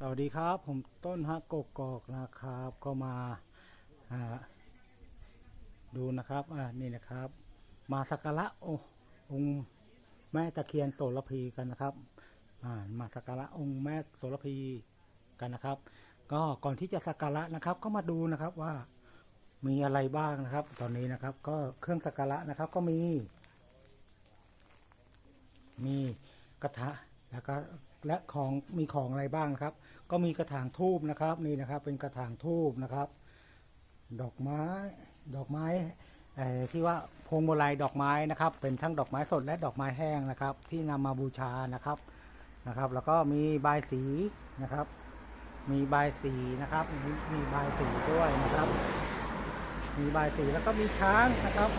สวัสดีครับ ผมต้นฮักกกอกนะครับ ก็มาดูนะครับอ่านี่นะครับ มาสักการะโอองค์แม่ตะเคียนโสระพีกันนะครับอ่ามาสักการะองค์แม่โสระพีกันนะครับ ก็ก่อนที่จะสักการะนะครับ ก็มาดูนะครับว่ามีอะไรบ้างนะครับ ตอนนี้นะครับ ก็เครื่องสักการะนะครับ ก็มี มีกระทะแล้วก็และของมีของอะไรบ้างนะครับ ก็มีกระถางทูบนะครับนี่นะครับเป็นกระถางทูบนะครับ ดอกไม้ดอกไม้ที่ว่าพวงมาลัยดอกไม้นะครับ เป็นทั้งดอกไม้สดและดอกไม้แห้งนะครับ ที่นำมาบูชานะครับนะครับ แล้วก็มีใบสีนะครับ มีใบสีนะครับมีมีบสีด้วยนะครับ มีใบสีแล้วก็มีช้างนะครับ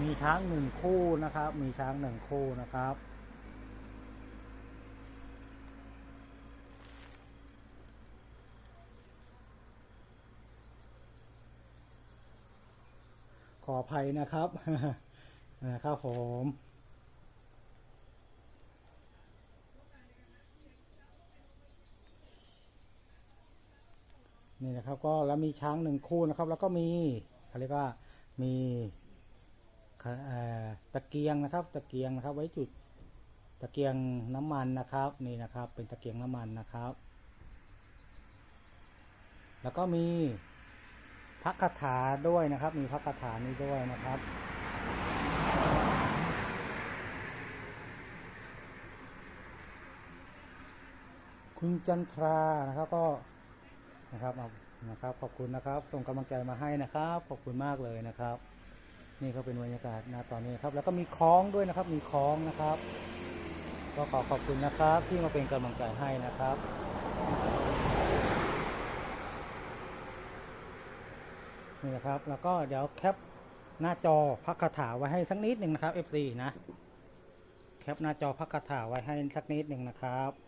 มีช้างหนึ่งคู่นะครับ มีช้างหนึ่งคู่นะครับ ขออภัยนะครับนะครับผมนี่นะครับก็แล้วมีช้างหนึ่งคู่นะครับ แล้วก็มีเขาเรียกว่ามีตะเกียงนะครับ ตะเกียงนะครับ ไว้จุดตะเกียงน้ำมันนะครับนี่นะครับ เป็นตะเกียงน้ำมันนะครับ แล้วก็มี ระคาถาด้วยนะครับ มีพระคาถานี้ด้วยนะครับคุณจันทรานะครับก็นะครับเอานะครับ ขอบคุณนะครับส่งกำลังใจมาให้นะครับ ขอบคุณมากเลยนะครับ นี่ก็เป็นบรรยากาศนะตอนนี้ครับ แล้วก็มีคล้องด้วยนะครับ มีคล้องนะครับ ก็ขอขอบคุณนะครับ ที่มาเป็นกำลังใจให้นะครับ นี่นะครับ แล้วก็เดี๋ยวแคปหน้าจอพักคาถาไว้ให้สักนิดหนึ่งนะครับ FC นะ แคปหน้าจอพักคาถาไว้ให้สักนิดหนึ่งนะครับ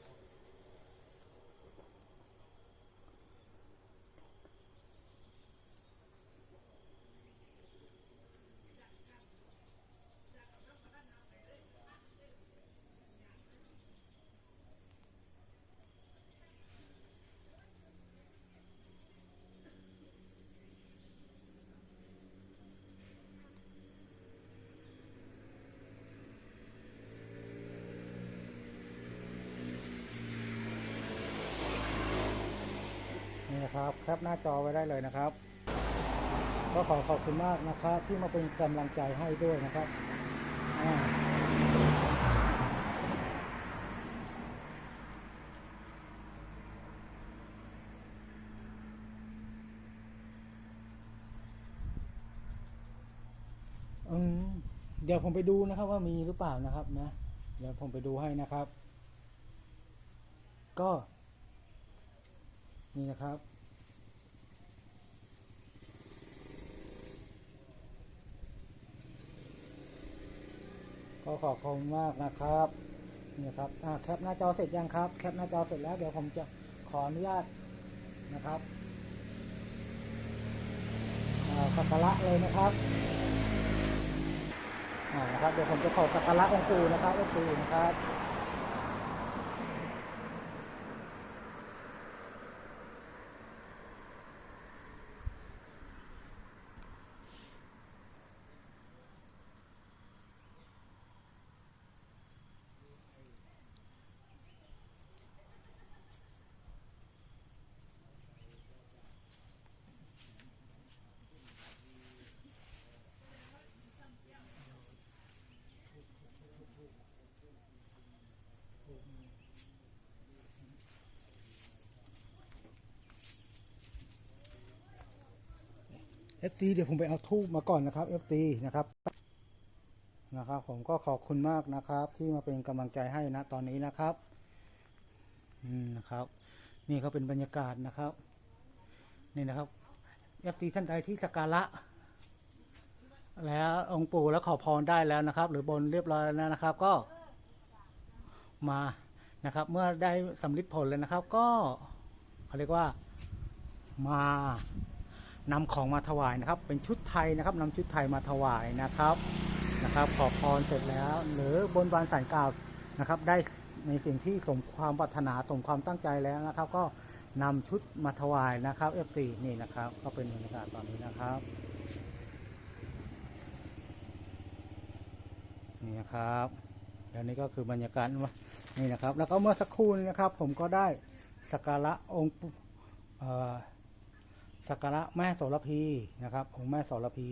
นะครับแคปหน้าจอไว้ได้เลยนะครับ ก็ขอขอบคุณมากนะครับที่มาเป็นกำลังใจให้ด้วยนะครับอ่าอืมเดี๋ยวผมไปดูนะครับว่ามีหรือเปล่านะครับนะเดี๋ยวผมไปดูให้นะครับ ก็ นี่นะครับ ก็ขอบคุณมากนะครับนี่ครับอ่าแคปหน้าจอเสร็จยังครับ แคปหน้าจอเสร็จแล้วเดี๋ยวผมจะขออนุญาตนะครับสักการะเลยนะครับอ่านะครับเดี๋ยวผมจะขอสักการะองค์ปู่นะครับองค์ปู่นะครับ FT เดี๋ยวผมไปเอาทูบมาก่อนนะครับ FT นะครับนะครับ ผมก็ขอบคุณมากนะครับ ที่มาเป็นกำลังใจให้นะตอนนี้นะครับอืมนะครับ นี่ก็เป็นบรรยากาศนะครับ นี่นะครับ FT ท่านใดที่สักการะแล้วองค์ปู่แล้วขอพรได้แล้วนะครับ หรือบนเรียบร้อยแล้วนะครับ ก็มานะครับ เมื่อได้สำลิดผลแล้วนะครับ ก็เขาเรียกว่ามา นำของมาถวายนะครับ เป็นชุดไทยนะครับนำชุดไทยมาถวายนะครับนะครับ ขอพรเสร็จแล้ว หรือบนบานสารกล่าวนะครับ ได้ในสิ่งที่สมความปรารถนาสมความตั้งใจแล้วนะครับ ก็นำชุดมาถวายนะครับ F4 นี่นะครับ ก็เป็นบรรยากาศตอนนี้นะครับนี่นะครับเดี๋ยวนี้ก็คือบรรยากาศนี่นะครับ แล้วก็เมื่อสักครู่นะครับ ผมก็ได้สักการะองค์ สักการะแม่โสระพีนะครับองค์แม่โสระพี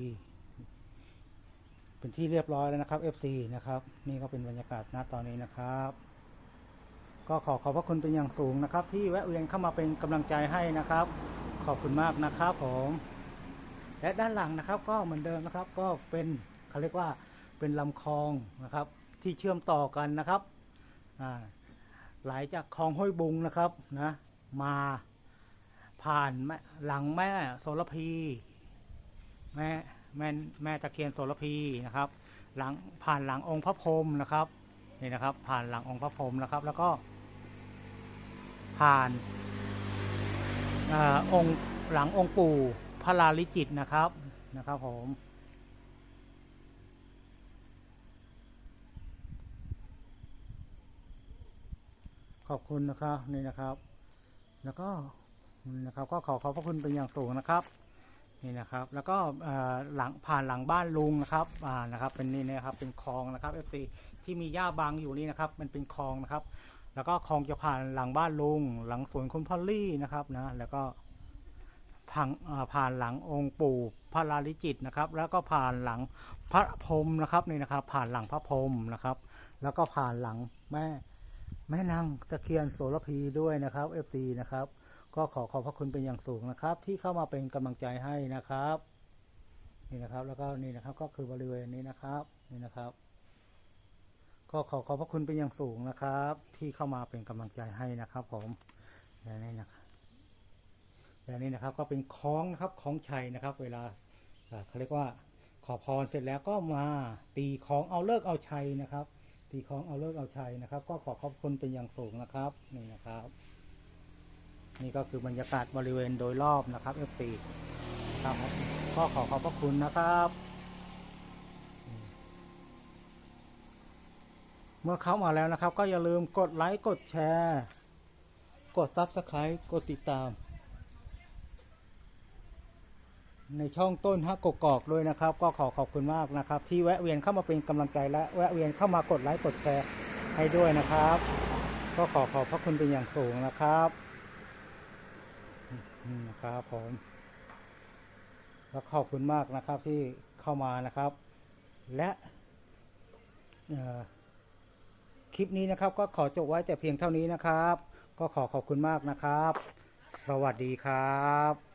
เป็นที่เรียบร้อยแล้วนะครับ FC นะครับ นี่ก็เป็นบรรยากาศณตอนนี้นะครับ ก็ขอขอบพระคุณเป็นอย่างสูงนะครับ ที่แวะเวียนเข้ามาเป็นกำลังใจให้นะครับ ขอบคุณมากนะครับผมและด้านหลังนะครับ ก็เหมือนเดิมนะครับ ก็เป็นเขาเรียกว่าเป็นลำคลองนะครับ ที่เชื่อมต่อกันนะครับอ่าไหลจากคลองห้วยบุงนะครับนะ มา ผ่านแม่หลังแม่โสระพี แม่แม่แม่ตะเคียนโสระพีนะครับ หลังผ่านหลังองค์พระพรหมนะครับนี่นะครับ ผ่านหลังองค์พระพรหมนะครับ แล้วก็ ผ่านออองค์หลังองค์ปู่พระลาลิจิตนะครับนะครับผมขอบคุณนะครับนี่นะครับ แล้วก็ นะครับ ก็ขอขอบพระคุณเป็นอย่างสูงนะครับนี่นะครับ แล้วก็หลังผ่านหลังบ้านลุงนะครับอ่านะครับ เป็นนี่นะครับเป็นคลองนะครับ FC ที่มีหญ้าบางอยู่นี่นะครับ มันเป็นคลองนะครับ แล้วก็คลองจะผ่านหลังบ้านลุง หลังสวนคุณพอลลี่นะครับนะแล้วก็ผ่านผ่านหลังองค์ปู่พระลาลิจิตนะครับ แล้วก็ผ่านหลังพระพรมนะครับนี่นะครับ ผ่านหลังพระพรมนะครับ แล้วก็ผ่านหลังแม่แม่นางตะเคียนโสระพีด้วยนะครับ FC นะครับ ก็ขอขอบพระคุณเป็นอย่างสูงนะครับ ที่เข้ามาเป็นกำลังใจให้นะครับ นี่นะครับ แล้วก็นี่นะครับก็คือบริเวณนี้นะครับ นี่นะครับ ก็ขอขอบพระคุณเป็นอย่างสูงนะครับ ที่เข้ามาเป็นกำลังใจให้นะครับ ผมและนี่นะครับและนี่นะครับ ก็เป็นคล้องนะครับคล้องชัยนะครับ เวลาเขาเรียกว่าขอพรเสร็จแล้วก็มาตีคล้องเอาเลิกเอาชัยนะครับ ตีคล้องเอาเลิกเอาชัยนะครับ ก็ขอขอบคุณเป็นอย่างสูงนะครับ นี่นะครับ นี่ก็คือบรรยากาศบริเวณโดยรอบนะครับ F4 ครับก็ขอขอบพระคุณนะครับ เมื่อเข้ามาแล้วนะครับ ก็อย่าลืมกดไลค์กดแชร์ กด Subscribe กดติดตาม ในช่องต้นฮักกกอกด้วยนะครับ ก็ขอขอบคุณมากนะครับ ที่แวะเวียนเข้ามาเป็นกำลังใจและแวะเวียนเข้ามากดไลค์กดแชร์ให้ด้วยนะครับ ก็ขอขอบพระคุณเป็นอย่างสูงนะครับ อืมนะครับผมแล้วขอบคุณมากนะครับที่เข้ามานะครับ และคลิปนี้นะครับ ก็ขอจบไว้แต่เพียงเท่านี้นะครับ ก็ขอขอบคุณมากนะครับ สวัสดีครับ